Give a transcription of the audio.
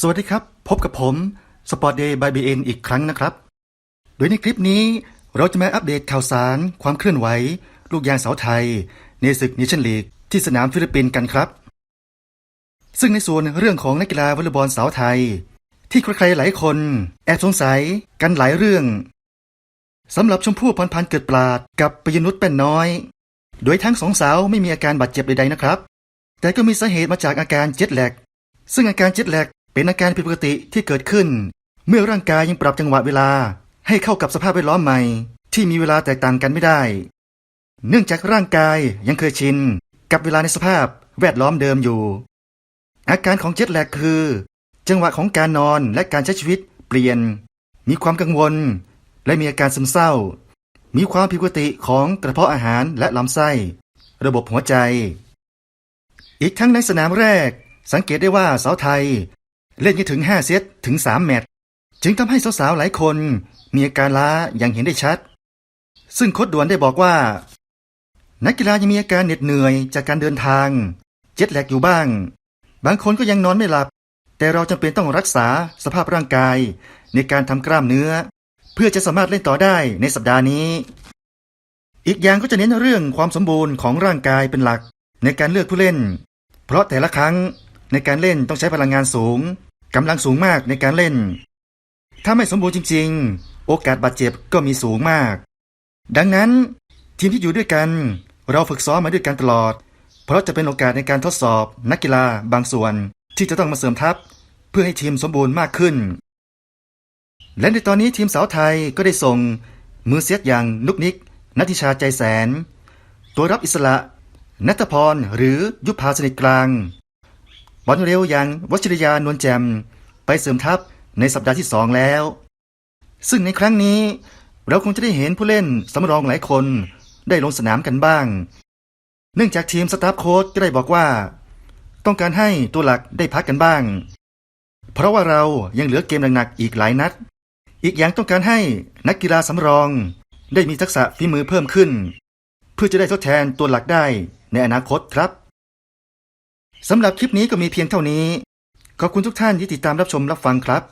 สวัสดีครับ พบกับผม Sport Day by BN อีกครั้งนะครับ โดยในคลิปนี้เราจะมาอัปเดตข่าวสาร ความเคลื่อนไหว ลูกยางสาวไทย ในศึกเนชั่นลีกที่สนามฟิลิปปินส์กันครับ ซึ่งในส่วนเรื่องของนักกีฬาวอลเลย์บอลสาวไทย ที่ใครๆหลายคน แอบสงสัยกันหลายเรื่องสำหรับชมพู่พรพันธ์เกิดปราดกับปยนุชแป้นน้อย โดยทั้งสองสาวไม่มีอาการบาดเจ็บใดๆนะครับ แต่ก็มีสาเหตุมาจากอาการเจ็ตแลกซึ่งอาการเจ็ตแลก เป็นอาการผิดปกติที่เกิดขึ้น เมื่อร่างกายยังปรับจังหวะเวลาให้เข้ากับสภาพแวดล้อมใหม่ ที่มีเวลาแตกต่างกันไม่ได้ เนื่องจากร่างกายยังเคยชิน กับเวลาในสภาพแวดล้อมเดิมอยู่ อาการของเจ็ตแลกคือ จังหวะของการนอนและการใช้ชีวิตเปลี่ยน มีความกังวล และมีอาการซึมเศร้า มีความผิดปกติของกระเพาะอาหารและลำไส้ ระบบหัวใจ อีกทั้งในสนามแรก สังเกตได้ว่าสาวไทย เล่นกันถึง 5 เซตถึง 3 แมตช์จึงทำให้สาวๆหลายคน มีอาการล้าอย่างเห็นได้ชัด ซึ่งโค้ดด่วนได้บอกว่า นักกีฬายังมีอาการเหน็ดเหนื่อยจากการเดินทาง เจ็ตแลกอยู่บ้าง บางคนก็ยังนอนไม่หลับ แต่เราจำเป็นต้องรักษาสภาพร่างกาย ในการทำกล้ามเนื้อ เพื่อจะสามารถเล่นต่อได้ในสัปดาห์นี้ อีกอย่างก็จะเน้นเรื่องความสมบูรณ์ของร่างกายเป็นหลักในการเลือกผู้เล่น เพราะแต่ละครั้ง ในการเล่นต้องใช้พลังงานสูงกำลังสูงมากในการเล่น ถ้าไม่สมบูรณ์จริง ๆ โอกาสบาดเจ็บก็มีสูงมาก ดังนั้น ทีมที่อยู่ด้วยกัน เราฝึกซ้อมมาด้วยกันตลอด เพราะจะเป็นโอกาสในการทดสอบนักกีฬาบางส่วนที่จะต้องมาเสริมทัพ เพื่อให้ทีมสมบูรณ์มากขึ้น และในตอนนี้ทีมสาวไทยก็ได้ส่ง มือเซตอย่างนุกนิกนัทิชาใจแสน ตัวรับอิสระนัทพรหรือยุพาสนิทกลาง บอลเร็วอย่างวชิรยานวลแจมไปเสริมทัพในสัปดาห์ที่สองแล้ว ซึ่งในครั้งนี้เราคงจะได้เห็นผู้เล่นสำรองหลายคนได้ลงสนามกันบ้าง เนื่องจากทีมสตาฟโค้ชก็ได้บอกว่า ต้องการให้ตัวหลักได้พักกันบ้าง เพราะว่าเรายังเหลือเกมหนักๆอีกหลายนัด อีกอย่างต้องการให้นักกีฬาสำรองได้มีทักษะฝีมือเพิ่มขึ้น เพื่อจะได้ทดแทนตัวหลักได้ในอนาคตครับ สำหรับคลิปนี้ก็มีเพียงเท่านี้ ขอบคุณทุกท่านที่ติดตามรับชมรับฟังครับ